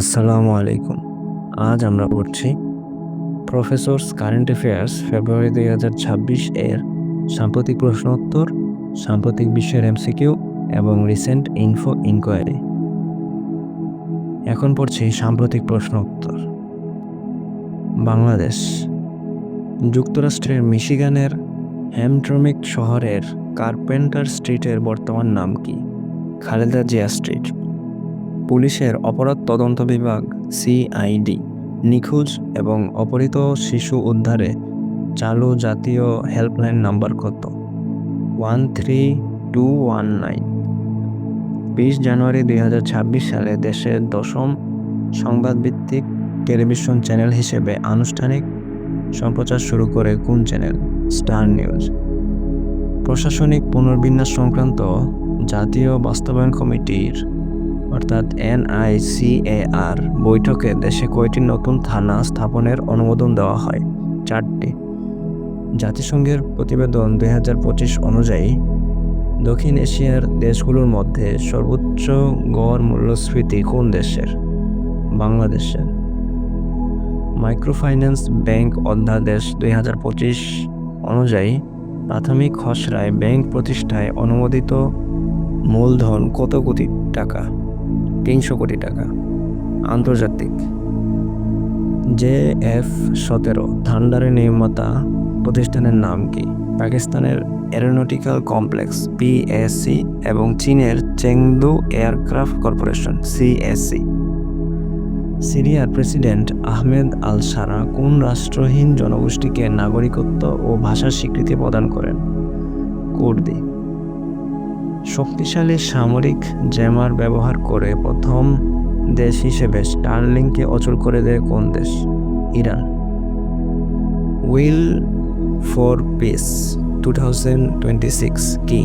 আসসালামু আলাইকুম আজ আমরা পড়ছি প্রফেসরস কারেন্ট অ্যাফেয়ার্স ফেব্রুয়ারি দুই হাজার ছাব্বিশ এর সাম্প্রতিক প্রশ্নোত্তর সাম্প্রতিক বিশ্বের এমসিকিউ এবং রিসেন্ট ইনফো ইনকোয়ারি এখন পড়ছি সাম্প্রতিক প্রশ্নোত্তর বাংলাদেশ যুক্তরাষ্ট্রের মিশিগানের হ্যামট্রমিক শহরের কার্পেন্টার স্ট্রিটের বর্তমান নাম কি খালেদা জিয়া স্ট্রিট পুলিশের অপরাধ তদন্ত বিভাগ সিআইডি নিখোঁজ এবং অপহৃত শিশু উদ্ধারে চালু জাতীয় হেল্পলাইন নাম্বার কত one three two one nine বিশ জানুয়ারি দুই সালে দেশের দশম সংবাদভিত্তিক টেলিভিশন চ্যানেল হিসেবে আনুষ্ঠানিক সম্প্রচার শুরু করে কোন চ্যানেল স্টার নিউজ প্রশাসনিক পুনর্বিন্যাস সংক্রান্ত জাতীয় বাস্তবায়ন কমিটির অর্থাৎ এনআইসিএআর বৈঠকে দেশে কয়টি নতুন থানা স্থাপনের অনুমোদন দেওয়া হয় চারটি জাতিসংঘের প্রতিবেদন দুই অনুযায়ী দক্ষিণ এশিয়ার দেশগুলোর মধ্যে সর্বোচ্চ গড় মূল্যস্ফীতি কোন দেশের বাংলাদেশের মাইক্রোফাইন্যান্স ব্যাংক অধ্যাদেশ দুই অনুযায়ী প্রাথমিক খসড়ায় ব্যাংক প্রতিষ্ঠায় অনুমোদিত মূলধন কত কোটি টাকা তিনশো কোটি টাকা আন্তর্জাতিক জে এফ সতেরো থান্ডারের নির্মাতা প্রতিষ্ঠানের নাম কি পাকিস্তানের অ্যারোনটিক্যাল কমপ্লেক্স পিএসসি এবং চীনের চেংদু এয়ারক্রাফট কর্পোরেশন সিএসসি সিরিয়ার প্রেসিডেন্ট আহমেদ আল সারা কোন রাষ্ট্রহীন জনগোষ্ঠীকে নাগরিকত্ব ও ভাষার স্বীকৃতি প্রদান করেন কুর্দি শক্তিশালী সামরিক জ্যামার ব্যবহার করে প্রথম দেশ হিসেবে স্টারলিংকে অচল করে দেয় কোন দেশ Iran will for peace two twenty six কি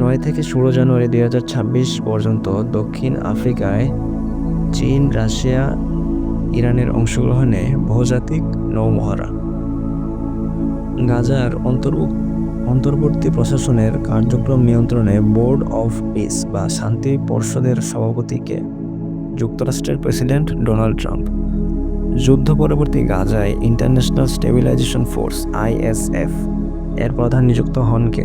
নয় থেকে ষোলো জানুয়ারি দুই হাজার ছাব্বিশ পর্যন্ত দক্ষিণ আফ্রিকায় চীন রাশিয়া ইরানের অংশগ্রহণে বহুজাতিক নৌমহড়া গাজার অন্তর্ভুক্ত অন্তর্বর্তী প্রশাসনের কার্যক্রম নিয়ন্ত্রণে বোর্ড অফ পিস বা শান্তি পর্ষদের সভাপতিকে যুক্তরাষ্ট্রের প্রেসিডেন্ট ডোনাল্ড ট্রাম্প যুদ্ধ পরবর্তী গাজায় ইন্টারন্যাশনাল স্টেবিলাইজেশন ফোর্স আইএসএফ এর প্রধান নিযুক্ত হন কে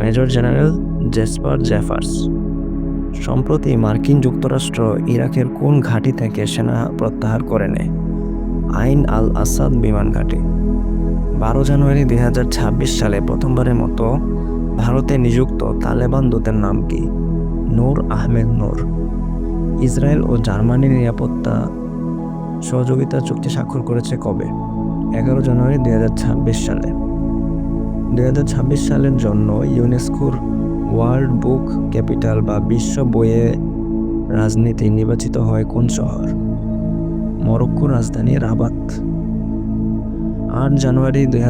মেজর জেনারেল জেসপার জেফার্স সম্প্রতি মার্কিন যুক্তরাষ্ট্র ইরাকের কোন ঘাঁটি থেকে সেনা প্রত্যাহার করে নেয় আইন আল আসাদ বিমান ঘাঁটি বারো জানুয়ারি দুই হাজার ছাব্বিশ সালে প্রথমবারের মতো ভারতে নিযুক্ত তালেবান দূতের নাম কি নূর আহমেদ নূর ইসরায়েল ও জার্মানির নিরাপত্তা সহযোগিতা চুক্তি স্বাক্ষর করেছে কবে এগারো জানুয়ারি দুই হাজার ছাব্বিশ সালে দুই হাজার ছাব্বিশ সালের জন্য ইউনেস্কোর ওয়ার্ল্ড বুক ক্যাপিটাল বা বিশ্ব বইয়ে রাজনীতি নির্বাচিত হয় কোন শহর মরক্কোর রাজধানী রাবাত আট জানুয়ারি দুই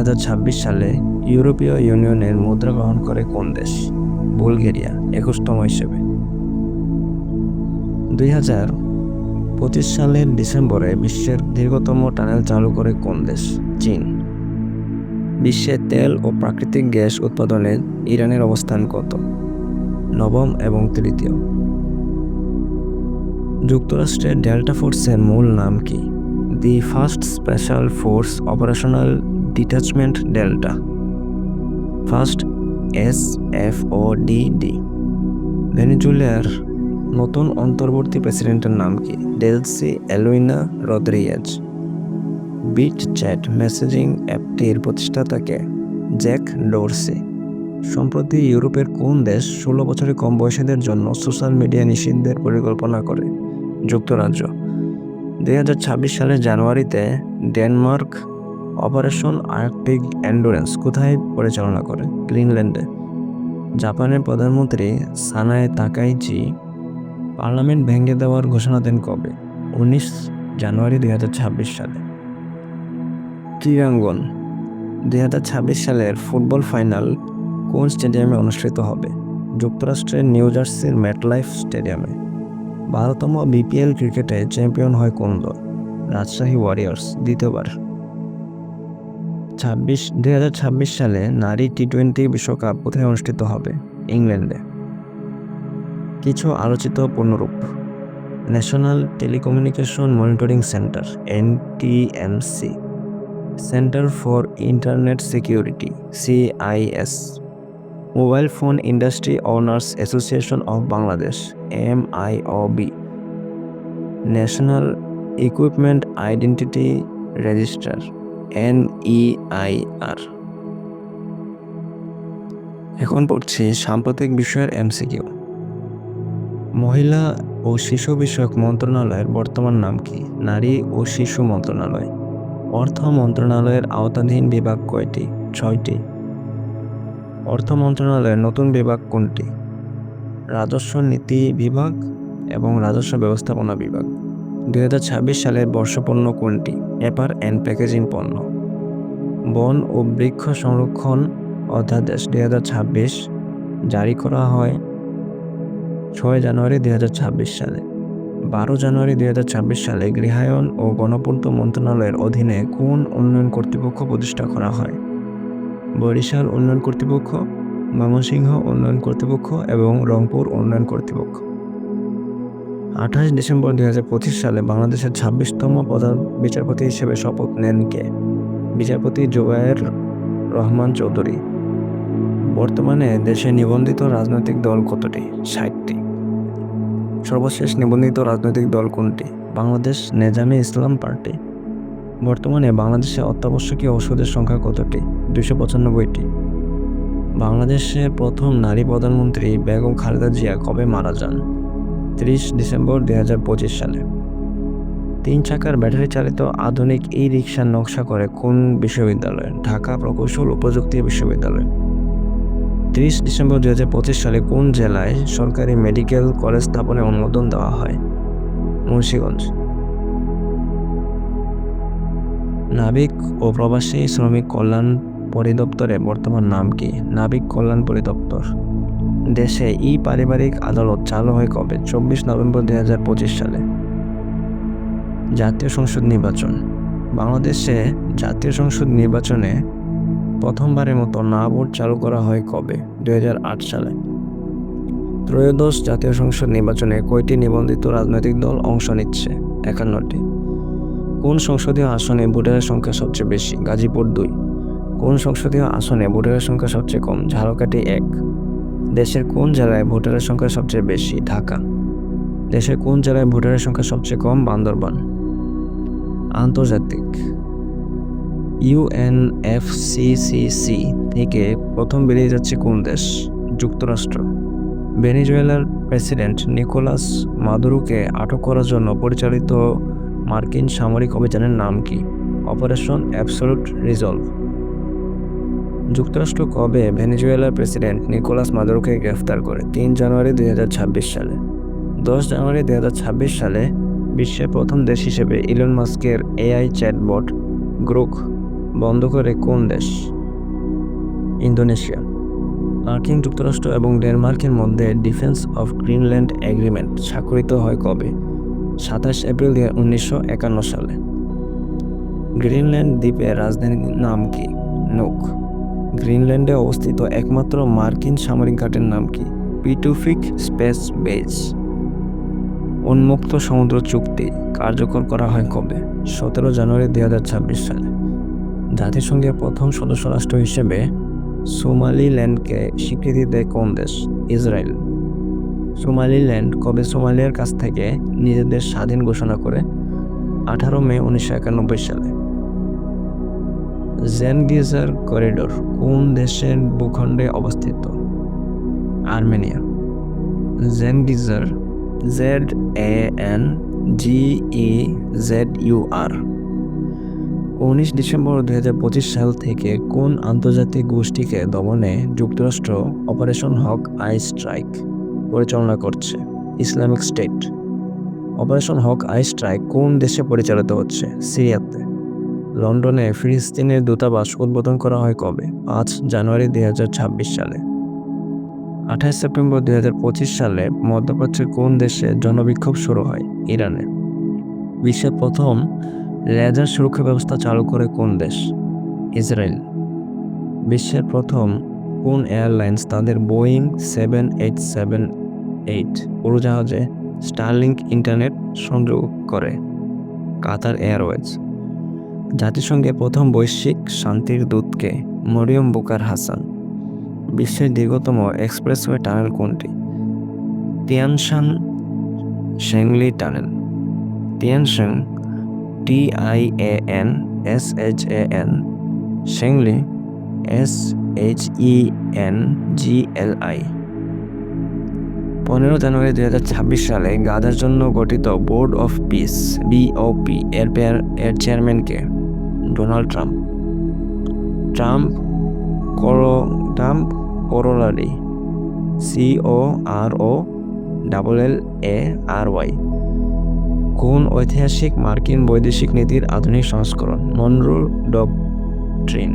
সালে ইউরোপীয় ইউনিয়নের মুদ্রা গ্রহণ করে কোন দেশ বুলগেরিয়া একুশতম হিসেবে দুই হাজার পঁচিশ সালের ডিসেম্বরে বিশ্বের দীর্ঘতম টানেল চালু করে কোন দেশ চীন বিশ্বে তেল ও প্রাকৃতিক গ্যাস উৎপাদনে ইরানের অবস্থান কত নবম এবং তৃতীয় যুক্তরাষ্ট্রের ডেল্টা ফোর্সের মূল নাম কী the first special force operational detachment Delta first S F O D D ভেনিজুলার নতুন অন্তর্বর্তী প্রেসিডেন্টের নাম কি Delcy Eloina Rodriguez Bit Chat messaging অ্যাপটির প্রতিষ্ঠাতাকে জ্যাক ডোরসি সম্প্রতি ইউরোপের কোন দেশ ষোলো বছরের কম বয়সীদের জন্য সোশ্যাল মিডিয়া নিষিদ্ধের পরিকল্পনা করে যুক্তরাজ্য দুই সালের জানুয়ারিতে ডেনমার্ক অপারেশন আর্কটিক অ্যান্ডোরেন্স কোথায় পরিচালনা করে গ্রিনল্যান্ডে জাপানের প্রধানমন্ত্রী সানায় তাকাইচি পার্লামেন্ট ভেঙে দেওয়ার ঘোষণা দেন কবে উনিশ জানুয়ারি দুই সালে ত্রিয়াঙ্গন দুই সালের ফুটবল ফাইনাল কোন স্টেডিয়ামে অনুষ্ঠিত হবে যুক্তরাষ্ট্রের নিউ জার্সির ম্যাটলাইফ স্টেডিয়ামে বারোতম বিপিএল ক্রিকেটে চ্যাম্পিয়ন হয় কোন দল রাজশাহী ওয়ারিয়ার্স দ্বিতীয়বার ছাব্বিশ দুই হাজার ছাব্বিশ সালে নারী টি টোয়েন্টি বিশ্বকাপ কোথায় অনুষ্ঠিত হবে ইংল্যান্ডে কিছু আলোচিত পূর্ণরূপ national telecommunication monitoring centre NTMC centre for internet security CIS mobile phone industry owners association of Bangladesh M I O B national equipment identity register N E I R এখন পড়ছি সাম্প্রতিক বিষয়ের এমসিকিউ মহিলা ও শিশু বিষয়ক মন্ত্রণালয়ের বর্তমান নাম কি নারী ও শিশু মন্ত্রণালয় অর্থ মন্ত্রণালয়ের আওতাধীন বিভাগ কয়টি ছয়টি অর্থ মন্ত্রণালয়ের নতুন বিভাগ কোনটি রাজস্ব নীতি বিভাগ এবং রাজস্ব ব্যবস্থাপনা বিভাগ দুই হাজার ছাব্বিশ সালের বর্ষপণ্য কোনটি এপার অ্যান্ড প্যাকেজিং পণ্য বন ও বৃক্ষ সংরক্ষণ অধ্যাদেশ দুই হাজার ছাব্বিশ জারি করা হয় ছয় জানুয়ারি দুই হাজার ছাব্বিশ সালে বারো জানুয়ারি দুই হাজার ছাব্বিশ সালে গৃহায়ন ও গণপূর্ত মন্ত্রণালয়ের অধীনে কোন উন্নয়ন কর্তৃপক্ষ প্রতিষ্ঠা করা হয় বরিশাল উন্নয়ন কর্তৃপক্ষ ময়মনসিংহ উন্নয়ন কর্তৃপক্ষ এবং রংপুর উন্নয়ন কর্তৃপক্ষ আঠাশ ডিসেম্বর দুই সালে বাংলাদেশের ছাব্বিশতম প্রধান বিচারপতি হিসেবে শপথ নেন কে বিচারপতি জোবায়ের রহমান চৌধুরী বর্তমানে দেশে নিবন্ধিত রাজনৈতিক দল কতটি ষাটটি সর্বশেষ নিবন্ধিত রাজনৈতিক দল কোনটি বাংলাদেশ নেজামে ইসলাম পার্টি বর্তমানে বাংলাদেশে অত্যাবশ্যকীয় ওষুধের সংখ্যা কতটি দুশো পঁচানব্বইটি বাংলাদেশের প্রথম নারী প্রধানমন্ত্রী বেগম খালেদা জিয়া কবে মারা যান ত্রিশ ডিসেম্বর দুই সালে তিন চাকার ব্যাটারি চালিত আধুনিক এই রিক্সার নকশা করে কোন বিশ্ববিদ্যালয় ঢাকা প্রকৌশল ও প্রযুক্তি বিশ্ববিদ্যালয় তিরিশ ডিসেম্বর দু সালে কোন জেলায় সরকারি মেডিকেল কলেজ স্থাপনে অনুমোদন দেওয়া হয় মুন্সীগঞ্জ নাবিক ও প্রবাসী শ্রমিক কল্যাণ পরিদপ্তরে বর্তমান নাম কি নাবিক কল্যাণ পরিদপ্তর দেশে ই পারিবারিক আদালত চালু হয় কবে চব্বিশ নভেম্বর দুই হাজার পঁচিশ সালে জাতীয় সংসদ নির্বাচন বাংলাদেশে জাতীয় সংসদ নির্বাচনে প্রথমবারের মতো না ভোট চালু করা হয় কবে দুই সালে ত্রয়োদশ জাতীয় সংসদ নির্বাচনে কয়টি নিবন্ধিত রাজনৈতিক দল অংশ নিচ্ছে একান্নটি কোন সংসদীয় আসনে ভোটারের সংখ্যা সবচেয়ে বেশি গাজীপুর দুই কোন সংসদীয় আসনে ভোটারের সংখ্যা সবচেয়ে কম ঝাড়কাটি এক দেশের কোন জেলায় ভোটারের সংখ্যা সবচেয়ে বেশি ঢাকা দেশের কোন জেলায় ভোটারের সংখ্যা সবচেয়ে কম বান্দরবান আন্তর্জাতিক ইউএনএফসিসিসি থেকে প্রথম বেরিয়ে যাচ্ছে কোন দেশ যুক্তরাষ্ট্র ভেনিজুয়েলার প্রেসিডেন্ট নিকোলাস মাদুরোকে আটক করার জন্য পরিচালিত মার্কিন সামরিক অভিযানের নাম কি অপারেশন অ্যাবসলুট রিজলভ যুক্তরাষ্ট্র কবে ভেনিজুয়েলার প্রেসিডেন্ট নিকোলাস মাদুরোকে গ্রেফতার করে তিন জানুয়ারি দুই সালে দশ জানুয়ারি দুই সালে বিশ্বের প্রথম দেশ হিসেবে ইলন মাস্কের এআই চ্যাটবট গ্রুক বন্ধ করে কোন দেশ ইন্দোনেশিয়া মার্কিন যুক্তরাষ্ট্র এবং ডেনমার্কের মধ্যে ডিফেন্স অফ গ্রিনল্যান্ড এগ্রিমেন্ট স্বাক্ষরিত হয় কবে সাতাশ এপ্রিল উনিশশো একান্ন সালে গ্রিনল্যান্ড দ্বীপের রাজধানীর নাম কি নৌক গ্রিনল্যান্ডে অবস্থিত একমাত্র মার্কিন সামরিক ঘাটের নাম কি পিটুফিক স্পেস বেজ উন্মুক্ত সমুদ্র চুক্তি কার্যকর করা হয় কবে সতেরো জানুয়ারি দু হাজার ছাব্বিশ সালে জাতিসংঘের প্রথম সদস্য রাষ্ট্র হিসেবে সোমালিল্যান্ডকে স্বীকৃতি দেয় কোন দেশ ইসরায়েল সোমালিল্যান্ড কবে সোমালিয়ার কাছ থেকে নিজেদের স্বাধীন ঘোষণা করে আঠারো মে উনিশশো একানব্বই সালে জেনগিজার করিডোর কোন দেশের ভূখণ্ডে অবস্থিত Armenia Zangezur Z A N G E Z U R উনিশ ডিসেম্বর দু পঁচিশ সাল থেকে কোন আন্তর্জাতিক গোষ্ঠীকে দমনে যুক্তরাষ্ট্র অপারেশন হক আই স্ট্রাইক পরিচালনা করছে Islamic State operation Hawk air strike কোন দেশে পরিচালিত হচ্ছে সিরিয়াতে লন্ডনে ফিলিস্তিনের দূতাবাস উদ্বোধন করা হয় কবে পাঁচ জানুয়ারি দুই সালে আঠাশ সেপ্টেম্বর দুই সালে মধ্যপ্রাচ্যের কোন দেশে জনবিক্ষোভ শুরু হয় ইরানে বিশ্বের প্রথম লেজার সুরক্ষা ব্যবস্থা চালু করে কোন দেশ ইসরায়েল বিশ্বের প্রথম কোন এয়ারলাইন্স তাদের Boeing seven eight seven eight উড়োজাহাজে স্টারলিংক ইন্টারনেট সংযোগ করে কাতার এয়ারওয়েজ জাতিসংঘে প্রথম বৈশ্বিক শান্তির দূতকে মরিয়ম বুকার হাসান বিশ্বের দীর্ঘতম এক্সপ্রেসওয়ে টানেল কোনটি Tianshan Shengli tunnel Tianshan T I A N S H A N Shengli S H E N G L I পনেরো জানুয়ারি দুই হাজার ছাব্বিশ সালে গাদার জন্য গঠিত বোর্ড অফ পিস বিওপি এর এর চেয়ারম্যানকে ডোনাল্ড ট্রাম্প ট্রাম্প করো Trump corollary O R O double L A R Y কোন ঐতিহাসিক মার্কিন বৈদেশিক নীতির আধুনিক সংস্করণ মনরো ট্রিন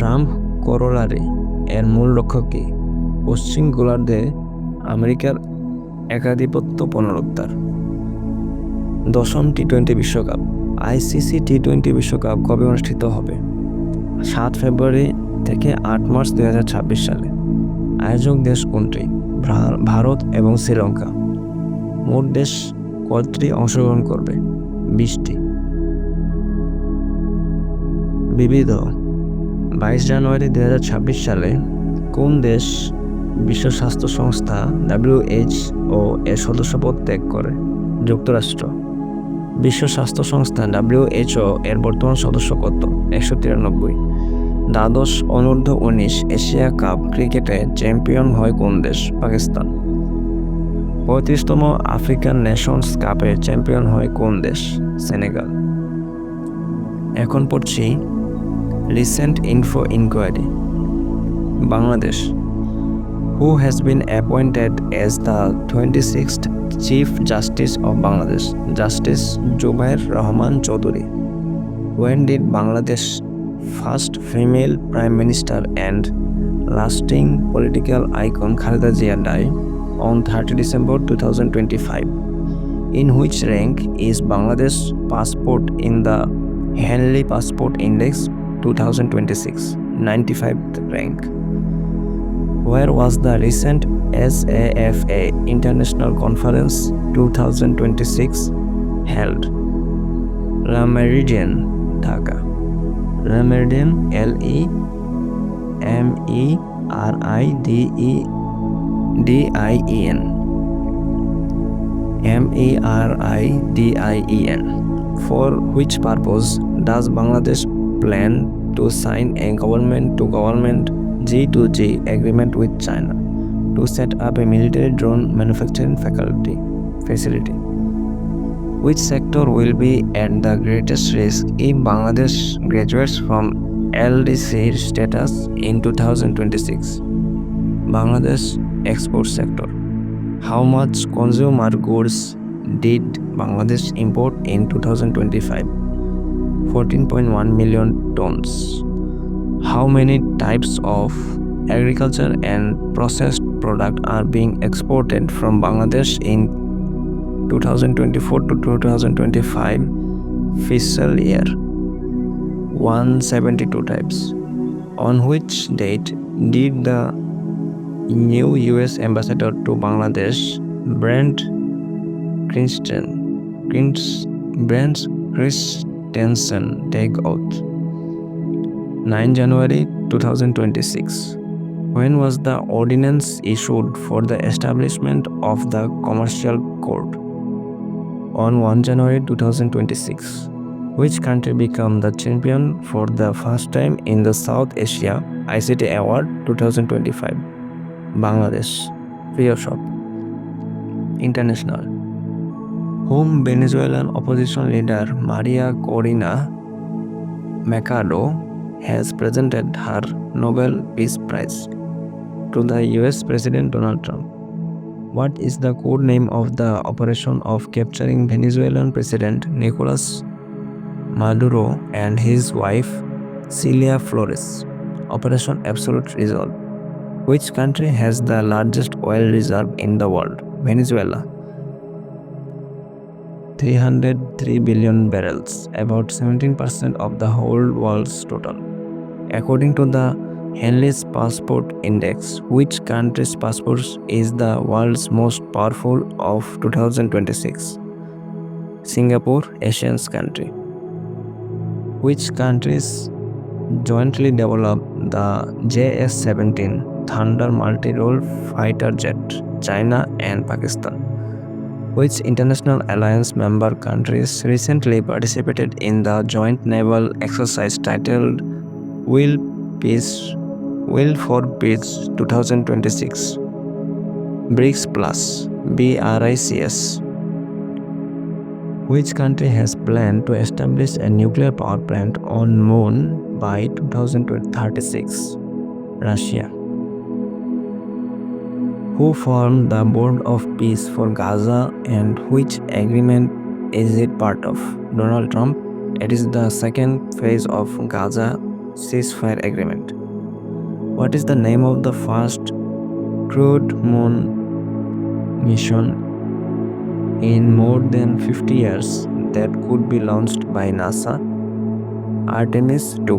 ট্রাম্প করোলারে এর মূল লক্ষ্য কি পশ্চিম গোলার্ধে আমেরিকার একাধিপত্য পুনরুদ্ধার দশম টি টোয়েন্টি বিশ্বকাপ আইসিসি টি টোয়েন্টি বিশ্বকাপ কবে অনুষ্ঠিত হবে সাত ফেব্রুয়ারি থেকে আট মার্চ দু সালে আয়োজক দেশ কোনটি ভারত এবং শ্রীলঙ্কা মোট দেশ কয়টি অংশগ্রহণ করবে বিশটি বিবিধ বাইশ জানুয়ারি দু সালে কোন দেশ বিশ্ব স্বাস্থ্য সংস্থা ও এর সদস্যপদ ত্যাগ করে যুক্তরাষ্ট্র বিশ্ব স্বাস্থ্য সংস্থা ডাব্লিউএইচও এর বর্তমান সদস্য কত একশো তিরানব্বই দ্বাদশ অনূর্ধ্ব উনিশ এশিয়া কাপ ক্রিকেটে চ্যাম্পিয়ন হয় কোন দেশ পাকিস্তান পঁয়ত্রিশতম আফ্রিকান নেশনস কাপে চ্যাম্পিয়ন হয় কোন দেশ সেনেগাল এখন পড়ছি Recent info inquiry. Bangladesh, who has been appointed as the 26th Chief Justice of Bangladesh, Justice Zubair Rahman Chaudhuri. When did Bangladesh's first female Prime Minister and lasting political icon Khalida Zia die on 30 December 2025? In which rank is Bangladesh's passport in the Henley Passport Index 2026, 95th rank. Where was the recent SAFA International Conference 2026 held? Rameridian, Dhaka. Rameridian, L E M E R I D E D I E N. M E R I D I E N. For which purpose does Bangladesh plan to sign a government-to-government G2G agreement with China to set up a military drone manufacturing facility. Which sector will be at the greatest risk if Bangladesh graduates from LDC status in 2026? Bangladesh export sector. How much consumer goods did Bangladesh import in 2025? 14.1 million tons. How many types of agriculture and processed product are being exported from Bangladesh in 2024 to 2025 fiscal year? 172 types. On which date did the new US ambassador to Bangladesh, Brent Christian, Brent Christian tension take out nine January two thousand twenty six when was the ordinance issued for the establishment of the commercial court? On 1 January 2026. Which country became the champion for the first time in the South Asia ICT Award 2025? Bangladesh. Fear Shop. International. whom Venezuelan opposition leader Maria Corina Mercado has presented her Nobel Peace Prize to the US President Donald Trump. What is the code name of the operation of capturing Venezuelan President Nicolas Maduro and his wife Celia Flores? Operation Absolute Resolve. Which country has the largest oil reserve in the world? Venezuela. 303 billion barrels, about 17% of the whole world's total. According to the Henley's Passport Index, which country's passport is the world's most powerful of 2026? Singapore, Asian country. Which countries jointly developed the JS 17 Thunder multi role fighter jet? China and Pakistan. which international alliance member countries recently participated in the joint naval exercise titled Will Peace Will for Peace 2026 BRICS Plus BRICS which country has planned to establish a nuclear power plant on moon by 2036 Russia who formed the Board of Peace for Gaza and which agreement is it part of? Donald Trump. It is the second phase of Gaza ceasefire agreement. What is the name of the first crewed moon mission in more than 50 years that could be launched by NASA? Artemis 2.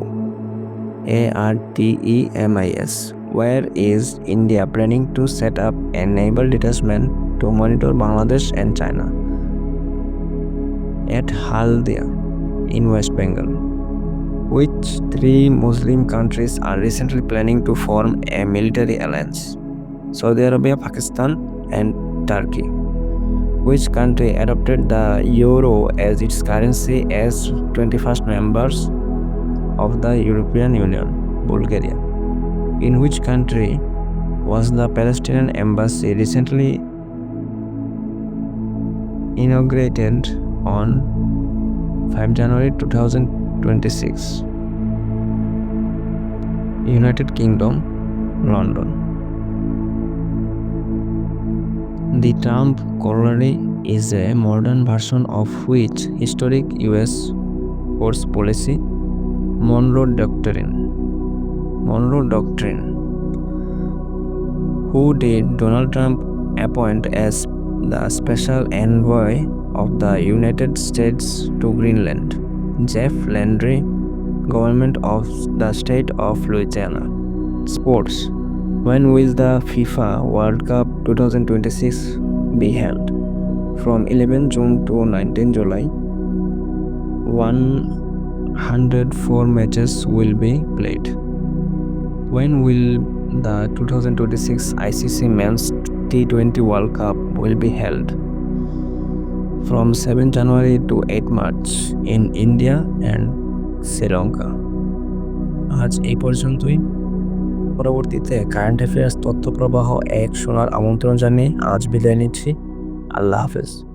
A R T E M I S. where is India planning to set up a naval detachment to monitor Bangladesh and China? At Haldia in West Bengal. Which three Muslim countries are recently planning to form a military alliance? Saudi Arabia, Pakistan, and Turkey. Which country adopted the euro as its currency as 21st members of the European Union? Bulgaria. In which country was the Palestinian embassy recently inaugurated on 5 January 2026? United Kingdom, London. The Trump Corollary is a modern version of which historic US force policy Monroe Doctrine. Monroe Doctrine, who did Donald Trump appoint as the special envoy of the United States to Greenland, Jeff Landry, government of the state of Louisiana. Sports When will the FIFA World Cup 2026 be held? From 11 June to 19 July, 104 matches will be played. When will the 2026 ICC Men's T20 World Cup will be held? From 7 January to 8 March in India and Sri Lanka. আজ এই পর্যন্তই পরবর্তীতে current affairs তথ্য প্রবাহ এক শোনার আমন্ত্রণ জানিয়ে আজ বিদায় নিচ্ছি আল্লাহ হাফেজ